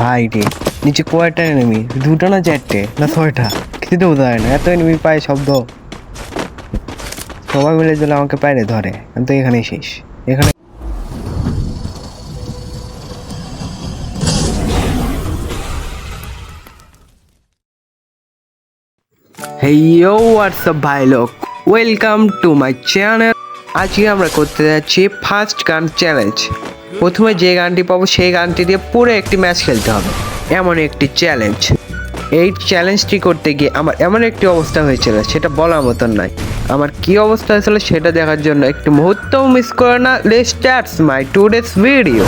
ভাই রে, নিচে কয়টা এনিমি দুটো না চারটে? না ছয়টা? কিছু তো বোঝা না, এত এনিমি পায় শব্দ। সবাই মিলে দিলে আমাকে পায়রে ধরে, আমি তো এখানেই শেষ। এখানে হেই ইয়ো হোয়াটসঅ্যাপ ভাই লোক? ওয়েলকাম টু মাই চ্যানেল আজকে আমরা করতে যাচ্ছি ফার্স্ট গান চ্যালেঞ্জ প্রথমে যে গানটি পাবো, সেই গানটি দিয়ে পুরো একটি ম্যাচ খেলতে হবে। এমন একটি চ্যালেঞ্জ এই চ্যালেঞ্জটি করতে গিয়ে আমার এমন একটি অবস্থা হয়েছিল, সেটা বলার মতন নয়। আমার কি অবস্থা হয়েছিল সেটা দেখার জন্য একটি মুহূর্তও মিস করে না let starts my today's video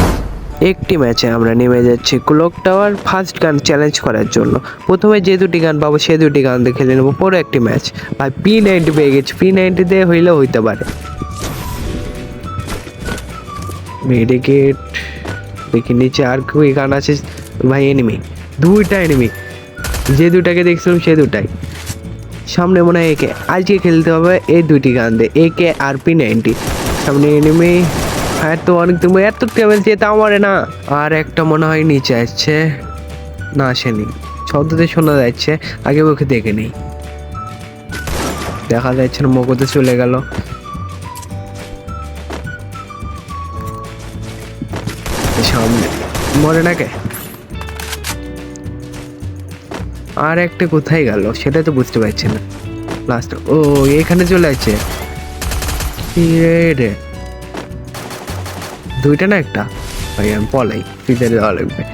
একটি ম্যাচে আমরা নেমে যাচ্ছি clock tower first gun challenge করার জন্য। প্রথমে যে দুটি গান পাবো সে দুটি গান দিয়ে খেলে নেব পরে একটি ম্যাচ। ভাই পি নাইনটি পেয়ে গেছি। পি নাইনটি দিয়ে হইলেও হইতে পারে। মেডিকেট দেখি, নিচে আর কি গান আছে? ভাই এনিমি দুইটা এনিমি যে দুটাকে দেখছিলাম, সে দুটাই সামনে মনে হয় একে আজকে খেলতে হবে, এই দুইটি গান দিয়ে একে আর পি নাইনটি। সামনে এনিমি হ্যাঁ তো অনেক তুমি এত টেবিল যেতে আমারে না। আর একটা মনে হয় নিচে আসছে। না আসেনি শব্দতে শোনা যাচ্ছে। আগে ওকে দেখে নেই। দেখা যাচ্ছে না মগতে চলে গেল। মরে না কে আর একটা কোথায় গেল? সেটা তো বুঝতে পারছি না। লাস্ট ও, এখানে চলে রে। দুইটা না একটা? ভাই, আমি পলাই। ফিতে দেওয়া লাগবে।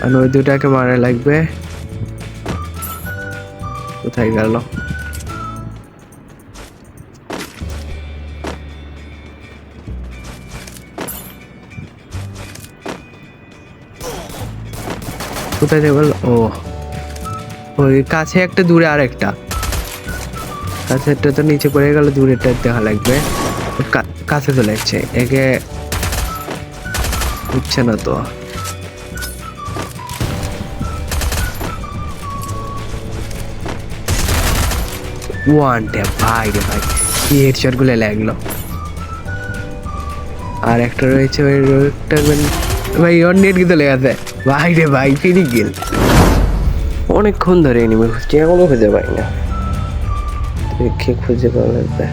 আর ওই দুটাকে মারা লাগবে। কোথায় গেল? কোথায় থেকে ও। ওই কাছে একটা, দূরে আর একটা কাছে একটা তো নিচে পড়ে গেল দূরেরটা দেখা লাগবে। কাছে চলে যাচ্ছে একে উঠছে না তো। ওয়ান ট্যাপ ভাই রে ভাই, কি হেডশটগুলো লাগল। আর একটা রয়েছে, ওই রোগটা ভাই, ওর নেট কিন্তু লেগেছে ভাই রে ভাই ফিরি গেল। অনেকক্ষণ ধরে এনিমি খুঁজছি এখনও খুঁজে পাই না। দেখে খুঁজে পাওয়া লাগবে।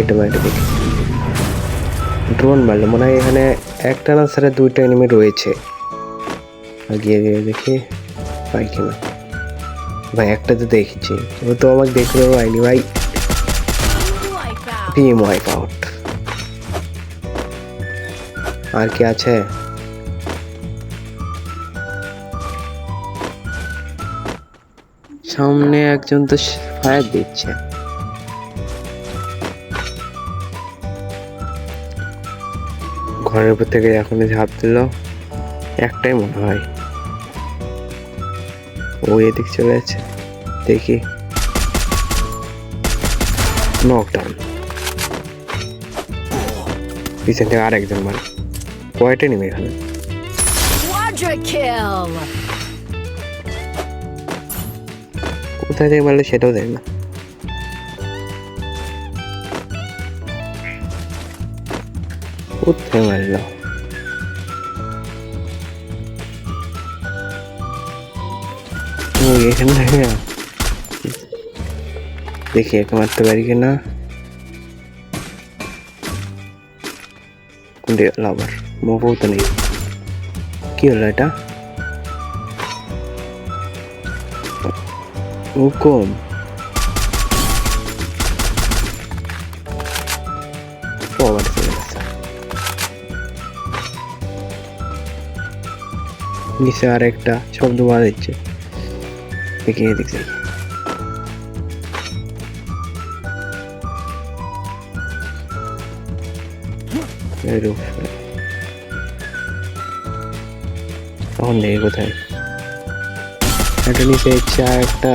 এটা বাইরে দেখি। ড্রোন মারলো মনে হয় এখানে একটা না স্যার দুইটা এনিমি রয়েছে। গিয়ে গিয়ে দেখি পাই কিনা। ভাই একটা তো দেখেছি। ও তো আমাকে দেখতে পাইনি ভাই. টিম ওয়াইপ আউট আর কি আছে? সামনে একজন তো ফায়ার দিচ্ছে। ঘরের উপর থেকে এখনই ঝাঁপ দিল, একটাই মনে হয়। ও এদিক চলে যাচ্ছে, দেখি। নকডাউন পিছন থেকে আরেকজন মানে কয়টা নেমে এখানে? কোথায় থেকে মারলে সেটাও দেয় না। কোথায় মারলো? এখানে দেখি একে মারতে পারি কিনা কোনটি? আবার মোবও তো নেই। কি হলো এটা? ও চলে গেছে। নিচে আর একটা শব্দ বাড়া দিচ্ছে দেখি তখন কোথায়। একটা নিচে ইচ্ছে একটা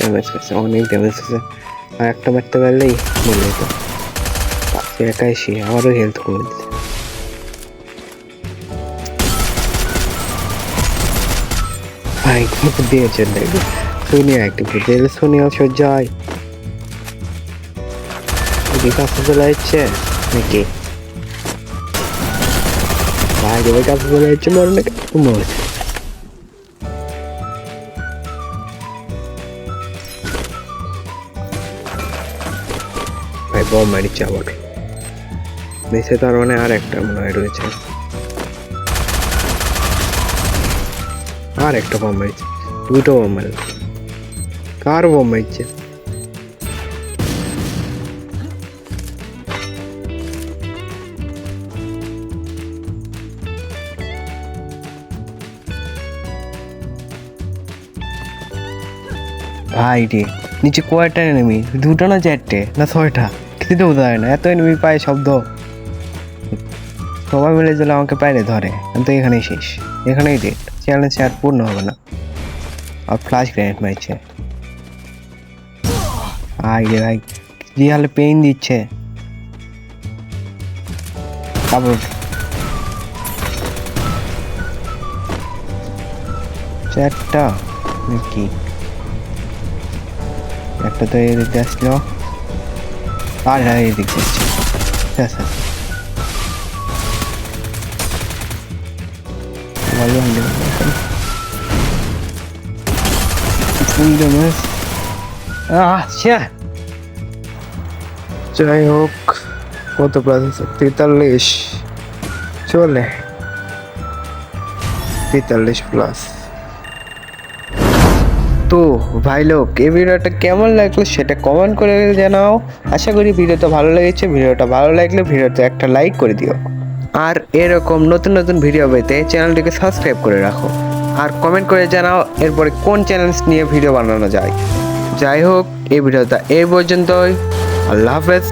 ড্যামেজ আছে, অনেক ড্যামেজ আছে। আর একটা মারতে পারলেই মরে যেত। একাই সে আমারও হেলথ কমে দিচ্ছে। ভাই কিন্তু দিয়েছেন দেখবে সোনিয়া একটু বুঝে এলে সোনিয়া সজ্জায়। এদিকে আসতে চলে যাচ্ছে, নাকি? বাইরে ওই কাছে চলে যাচ্ছে মরে না মরেছে। ভাই বম মারিচ্ছে আবার নিচে তার মানে আর একটা মনে হয় রয়েছে। আর একটা বম মারিছে। দুটো বম মারল। কার বম মারছে? ভাই রে, নিচে কয়টা এনেমি দুটো না চারটে? না ছয়টা? কিছুতে বোঝা যায় না। এত এনেমি পায়ে শব্দ। সবাই মিলে দিলে আমাকে পায়ে ধরে। আমি তো এখানেই শেষ। এখানেই ডেট চ্যালেঞ্জ আর পূর্ণ হবে না। আর ফ্লাশ গ্রেনেড মারছে। রে ভাই। কি হালে পেইন দিচ্ছে। তারপর চারটা কি একটা তো এদিকে আসলো আর হ্যাঁ এদিক যাচ্ছে আচ্ছা আচ্ছা ভালো হলো এখন ফুল ড্যামেজ আচ্ছা যাই হোক কত প্লাস তেতাল্লিশ চলে তেতাল্লিশ প্লাস তো ভাই লোক, এই ভিডিওটা কেমন লাগল সেটা কমেন্ট করে জানাও। আশা করি ভিডিওটা ভালো লেগেছে। ভিডিওটা ভালো লাগলে ভিডিওতে একটা লাইক করে দিও। আর এরকম নতুন নতুন ভিডিও পেতে চ্যানেলটিকে সাবস্ক্রাইব করে রাখো। আর কমেন্ট করে জানাও এরপরে কোন চ্যানেল নিয়ে ভিডিও বানানো যায়। যাই হোক, এই ভিডিওটা এই পর্যন্তই। আল্লাহ হাফেজ।